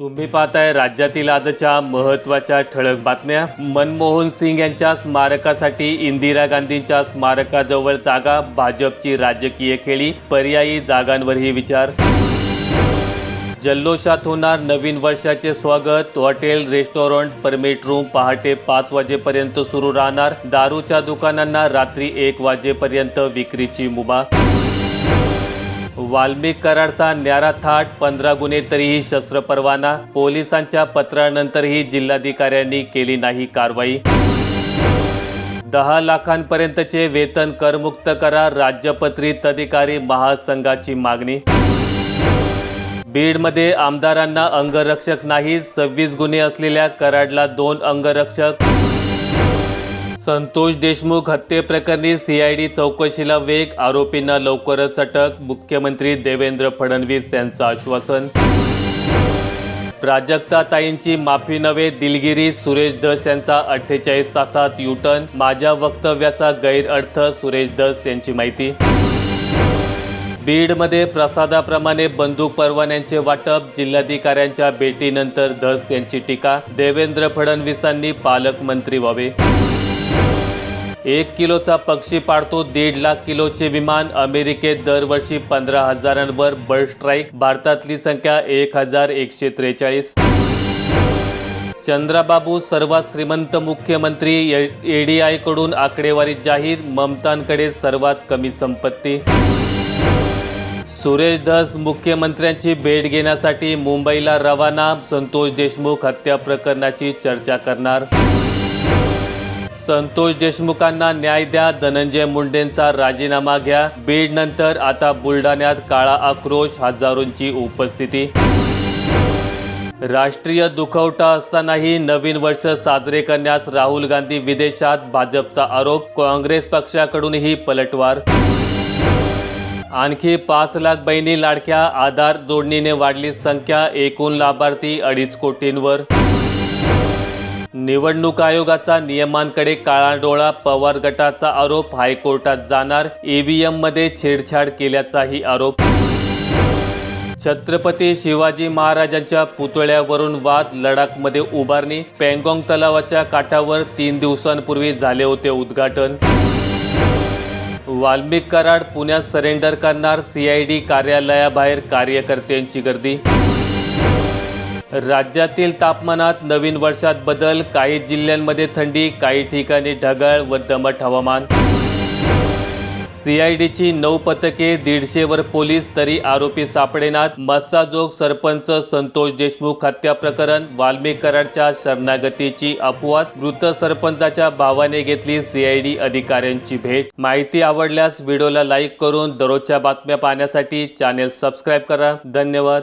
तुम्ही पाहताय राज्यातील आजच्या महत्त्वाच्या ठळक बातम्या. मनमोहन सिंग यांच्या स्मारकासाठी इंदिरा गांधींच्या स्मारकाजवळ जागा भाजपची राजकीय खेळी पर्यायी जागांवरही विचार. जल्लोषात होणार नवीन वर्षाचे स्वागत. हॉटेल रेस्टॉरंट परमिट रूम पहाटे पाच वाजेपर्यंत सुरू राहणार. दारूच्या दुकानांना रात्री एक वाजेपर्यंत विक्रीची मुभा. वाल्मिक कराडचा न्यारा थाट पंधरा गुन्हे तरीही शस्त्र परवाना पोलिसांच्या पत्रानंतरही जिल्हाधिकाऱ्यांनी केली नाही कारवाई. दहा लाखांपर्यंतचे वेतन करमुक्त करा राज्यपत्रित अधिकारी महासंघाची मागणी. बीडमध्ये आमदारांना अंगरक्षक नाही सव्वीस गुन्हे असलेल्या कराडला दोन अंगरक्षक. संतोष देशमुख हत्येप्रकरणी सीआयडी चौकशीला वेग आरोपींना लवकरच अटक मुख्यमंत्री देवेंद्र फडणवीस यांचं आश्वासन. प्राजक्ता ताईंची माफी नव्हे दिलगिरी सुरेश दस यांचा अठ्ठेचाळीस तासात युटर्न माझ्या वक्तव्याचा गैरअर्थ सुरेश दस यांची माहिती. बीडमध्ये प्रसादाप्रमाणे बंदूक परवान्यांचे वाटप जिल्हाधिकाऱ्यांच्या भेटीनंतर धस यांची टीका देवेंद्र फडणवीसांनी पालकमंत्री व्हावे. एक किलोचा पक्षी पाडतो दीड लाख किलोचे विमान अमेरिकेत दरवर्षी पंधरा हजारांवर बर्ड स्ट्राईक भारतातली संख्या एक हजार एकशे त्रेचाळीस. चंद्राबाबू सर्वात श्रीमंत मुख्यमंत्री एडीआयकडून आकडेवारी जाहीर ममतांकडे सर्वात कमी संपत्ती. सुरेश धस मुख्यमंत्र्यांची भेट घेण्यासाठी मुंबईला रवाना संतोष देशमुख हत्या प्रकरणाची चर्चा करणार. संतोष देशमुखांना न्याय द्या धनंजय मुंडेंचा राजीनामा घ्या. बीड नंतर आता बुलढाण्यात काळा आक्रोश हजारोंची उपस्थिती. राष्ट्रीय दुखवटा असतानाही नवीन वर्ष साजरे करण्यास राहुल गांधी विदेशात भाजपचा आरोप काँग्रेस पक्षाकडूनही पलटवार. आणखी पाच लाख बहिणी लाडक्या आधार जोडणीने वाढली संख्या एकूण लाभार्थी अडीच कोटींवर. निवडणूक आयोगाचा नियमांकडे काळाडोळा पवार गटाचा आरोप हायकोर्टात जाणार ईव्हीएममध्ये छेडछाड केल्याचाही आरोप. छत्रपती शिवाजी महाराजांच्या पुतळ्यावरून वाद लडाखमध्ये उभारणी पँगॉंग तलावाच्या काठावर तीन दिवसांपूर्वी झाले होते उद्घाटन. वाल्मिक कराड पुण्यात सरेंडर करणार सीआयडी कार्यालयाबाहेर कार्यकर्त्यांची गर्दी. राज्यातील तापमानात नवीन वर्षात बदल काही जिल्ह्यांमध्ये थंडी काही ठिकाणी ढगाळ व दमट हवामान सीआयडीची नऊ पथके दीडशेवर पोलीस तरी आरोपी सापडेनात. मस्साजोग सरपंच संतोष देशमुख हत्या प्रकरण वाल्मिक कराडच्या शरणागतीची अफवा मृत सरपंचाच्या भावाने घेतली सीआयडी अधिकाऱ्यांची भेट. माहिती आवडल्यास व्हिडिओला लाईक करून दररोजच्या बातम्या पाहण्यासाठी चॅनेल सबस्क्राईब करा. धन्यवाद.